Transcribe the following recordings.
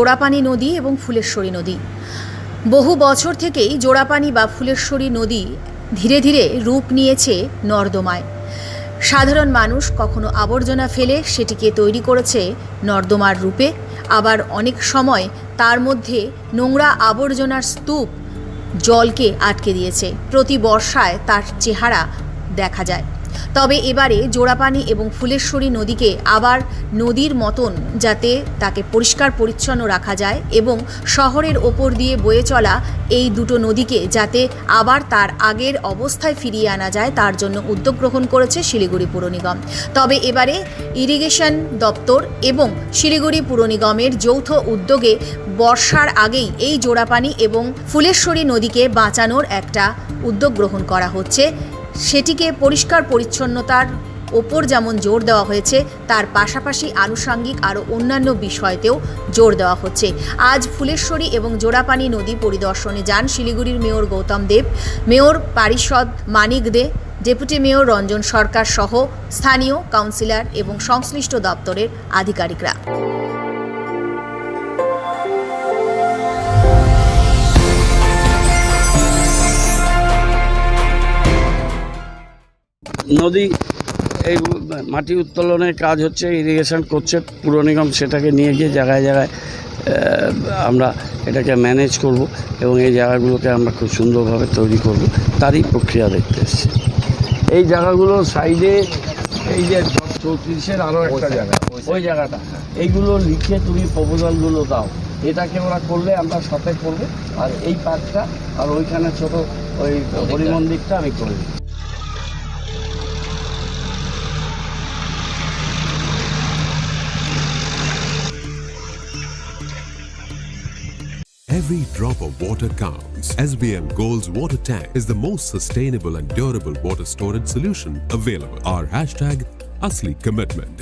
জোড়াপানি নদী এবং ফুলেশ্বরী নদী। বহু বছর থেকেই জোড়াপানি বা ফুলেশ্বরী নদী ধীরে ধীরে রূপ নিয়েছে নর্দমায়। সাধারণ মানুষ কখনো আবর্জনা ফেলে সেটিকে তৈরি করেছে নর্দমার রূপে। আবার অনেক সময় তার মধ্যে নোংরা আবর্জনার স্তূপ জলকে আটকে দিয়েছে। প্রতি বর্ষায় তার চেহারা দেখা যায়। তবে এবারে জোড়াপানি এবং ফুলেশ্বরী নদীকে আবার নদীর মতন যাতে তাকে পরিষ্কার পরিচ্ছন্ন রাখা যায় এবং শহরের ওপর দিয়ে বয়ে চলা এই দুটো নদীকে যাতে আবার তার আগের অবস্থায় ফিরিয়ে আনা যায়, তার জন্য উদ্যোগ গ্রহণ করেছে শিলিগুড়ি পুর নিগম। তবে এবারে ইরিগেশন দপ্তর এবং শিলিগুড়ি পুর নিগমের যৌথ উদ্যোগে বর্ষার আগেই এই জোড়াপানি এবং ফুলেশ্বরী নদীকে বাঁচানোর একটা উদ্যোগ গ্রহণ করা হচ্ছে। সেটিকে পরিষ্কার পরিচ্ছন্নতার ওপর যেমন জোর দেওয়া হয়েছে, তার পাশাপাশি আনুষাঙ্গিক আরও অন্যান্য বিষয়তেও জোর দেওয়া হচ্ছে। আজ ফুলেশ্বরী এবং জোড়াপানি নদী পরিদর্শনে যান শিলিগুড়ির মেয়র গৌতম দেব। মেয়র পারিষদ মানিক দে, ডেপুটি মেয়র রঞ্জন সরকার সহ স্থানীয় কাউন্সিলর এবং সংশ্লিষ্ট দপ্তরের আধিকারিকরা। নদী এই মাটি উত্তোলনের কাজ হচ্ছে ইরিগেশন করছে পুর নিগম সেটাকে নিয়ে গিয়ে জায়গায় জায়গায় আমরা এটাকে ম্যানেজ করব এবং এই জায়গাগুলোকে আমরা খুব সুন্দরভাবে তৈরি করব তারই প্রক্রিয়া দেখতে এসেছি। এই জায়গাগুলোর সাইডে এই যে চৌত্রিশের আরও একটা জায়গা ওই জায়গাটা। এইগুলো লিখে তুমি প্রপোজালগুলো দাও। এটাকে ওরা করলে আমরা সাথে করব আর এই পার্কটা আর ওইখানে ছোট ওই হরি মন্দিরটা আমি করে Every drop of water counts. SBM Gold's water tank is the most sustainable and durable water storage solution available. Our hashtag Asli Commitment.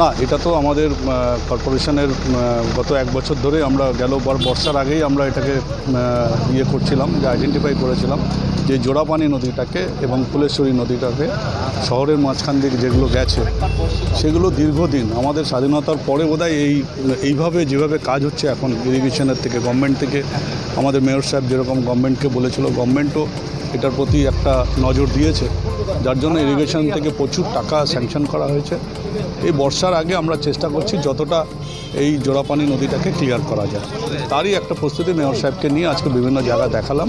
না এটা তো আমাদের কর্পোরেশনের গত এক বছর ধরে আমরা গেল বার বর্ষার আগেই আমরা এটাকে ইয়ে করছিলাম যে আইডেন্টিফাই করেছিলাম যে জোড়াপানি নদীটাকে এবং ফুলেশ্বরী নদীটাকে শহরের মাঝখান দিকে যেগুলো গেছে সেগুলো দীর্ঘদিন, আমাদের স্বাধীনতার পরে বোধহয় এই, এইভাবে যেভাবে কাজ হচ্ছে এখন ইরিগেশনের থেকে গভর্নমেন্ট থেকে, আমাদের মেয়র সাহেব যেরকম গভর্নমেন্টকে বলেছিল গভর্নমেন্টও এটার প্রতি একটা নজর দিয়েছে। যার জন্য ইরিগেশন থেকে প্রচুর টাকা স্যাংশন করা হয়েছে। এই বর্ষার আগে আমরা চেষ্টা করছি যতটা এই জোড়াপানি নদীটাকে ক্লিয়ার করা যায়। তারই একটা প্রস্তুতি মেয়র সাহেবকে নিয়ে আজকে বিভিন্ন জায়গা দেখালাম।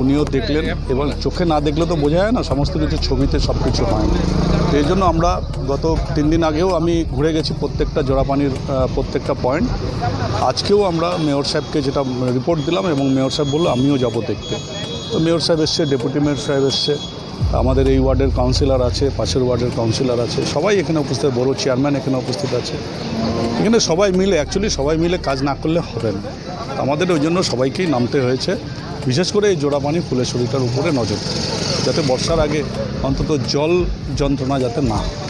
উনিও দেখলেন এবং চোখে না দেখলে তো বোঝা যায় না, সমস্ত কিছু ছবিতে সব কিছু হয়। না এই জন্য আমরা গত তিন দিন আগেও আমি ঘুরে গেছি প্রত্যেকটা জোড়াপানির প্রত্যেকটা পয়েন্ট আজকেও আমরা মেয়র সাহেবকে যেটা রিপোর্ট দিলাম এবং মেয়র সাহেব বলল, আমিও যাব দেখতে। তো মেয়র সাহেব এসছে ডেপুটি মেয়র সাহেব এসছে। আমাদের এই ওয়ার্ডের কাউন্সিলর আছে, পাশের ওয়ার্ডের কাউন্সিলর আছে, সবাই এখানে উপস্থিত, বড় চেয়ারম্যান এখানে উপস্থিত আছে এখানে সবাই মিলে অ্যাকচুয়ালি সবাই মিলে কাজ না করলে হবে না আমাদের ওই জন্য সবাইকেই নামতে হয়েছে বিশেষ করে এই জোড়াপানি ফুলেশ্বরীটার উপরে নজর। যাতে বর্ষার আগে অন্তত জল যন্ত্রণা যাতে না হয়।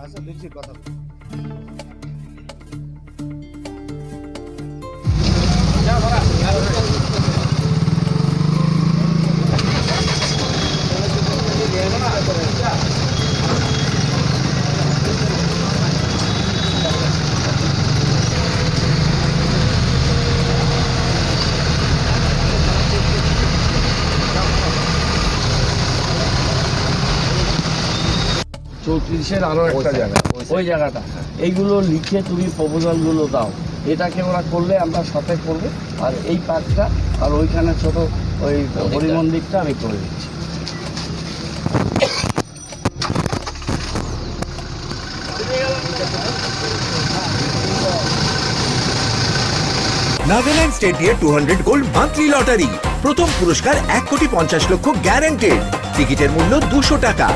আচ্ছা দেখছি কথা চৌত্রিশের আরও একটা জায়গা ওই জায়গাটা। এইগুলো লিখে তুমি প্রপোজালগুলো দাও। এটাকে ওরা করলে আমরা সাথে করবে। আর এই পার্কটা আর ওইখানে ছোট ওই হরিমন্দিরটা আমি করে দিচ্ছি। নাগাল্যান্ড স্টেটের two hundred gold monthly lottery. প্রথম পুরস্কার এক কোটি পঞ্চাশ লক্ষ গ্যারান্টেড টিকিটের মূল্য দুশো টাকা।